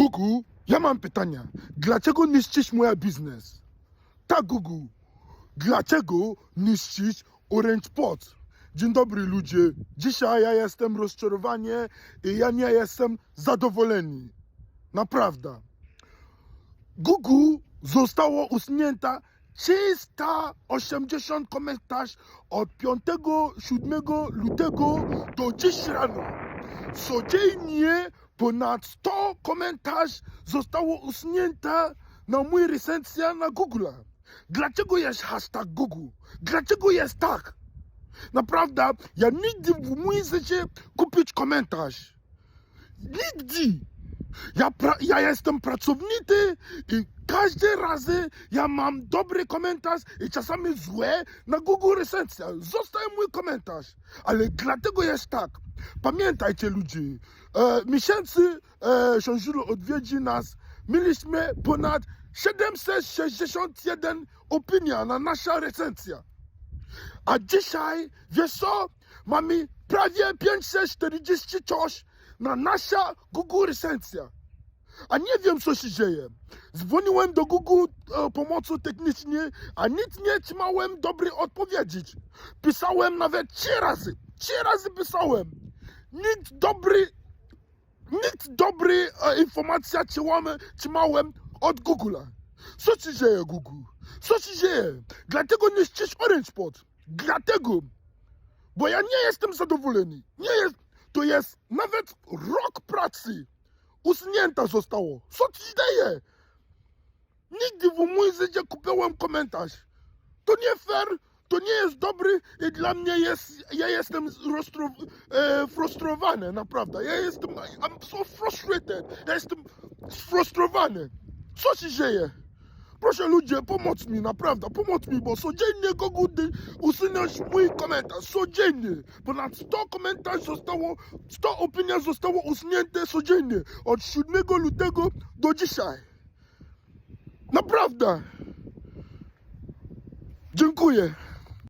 Google, ja mam pytania. Dlaczego niszczysz mój biznes? Tak, Google. Dlaczego niszczysz Orange Pot? Dzień dobry ludzie. Dzisiaj ja jestem rozczarowany i ja nie jestem zadowolony. Naprawdę. Google zostało usunięta 380 komentarzy od 5-7 lutego do dziś rano. Codziennie ponad 100 komentarzy zostało usunięte na mój recenzja na Google. Dlaczego jest hashtag Google? Dlaczego jest tak? Naprawdę, ja nigdy w moim życiu kupić komentarz. Nigdy. Ja, pra, ja jestem pracowity i każdy razy ja mam dobry komentarz i czasami złe na Google recenzja. Zostaje mój komentarz. Ale dlatego jest tak. Pamiętajcie ludzie, e, miesięcy e, Książulo odwiedzi nas. Mieliśmy ponad 761 opinia na nasza recenzja. A dzisiaj, wiesz co? Mamy prawie 540 coś na nasza Google recenzja. A nie wiem, co się dzieje. Dzwoniłem do Google e, pomocy technicznej, a nic nie otrzymałem dobrej odpowiedzi. Pisałem nawet trzy razy. Trzy razy pisałem. Nic dobry, nic dobry e, informacja trzymałem, trzymałem od Google'a. Co się dzieje, Google? Co się dzieje? Dlatego nie ścisz Orange Pod. Dlatego. Bo ja nie jestem zadowolony. Nie jest. To jest nawet rok pracy. Usunięta zostało. Co ci dzieje? Nigdy w mój życiu kupiłem komentarz. To nie fair, to nie jest dobry i dla mnie jest, ja jestem rozstro, e, frustrowany, naprawdę. Ja jestem, I'm so frustrated. Ja jestem sfrustrowany. Co się dzieje? Proszę ludzie, pomóc mi, naprawdę, pomóc mi, bo codziennie koguty usunąć mój komentarz, codziennie. Ponad 100 komentarzy zostało, 100 opinia zostało usunięte codziennie. Od 7 lutego do dzisiaj. Naprawdę. Dziękuję.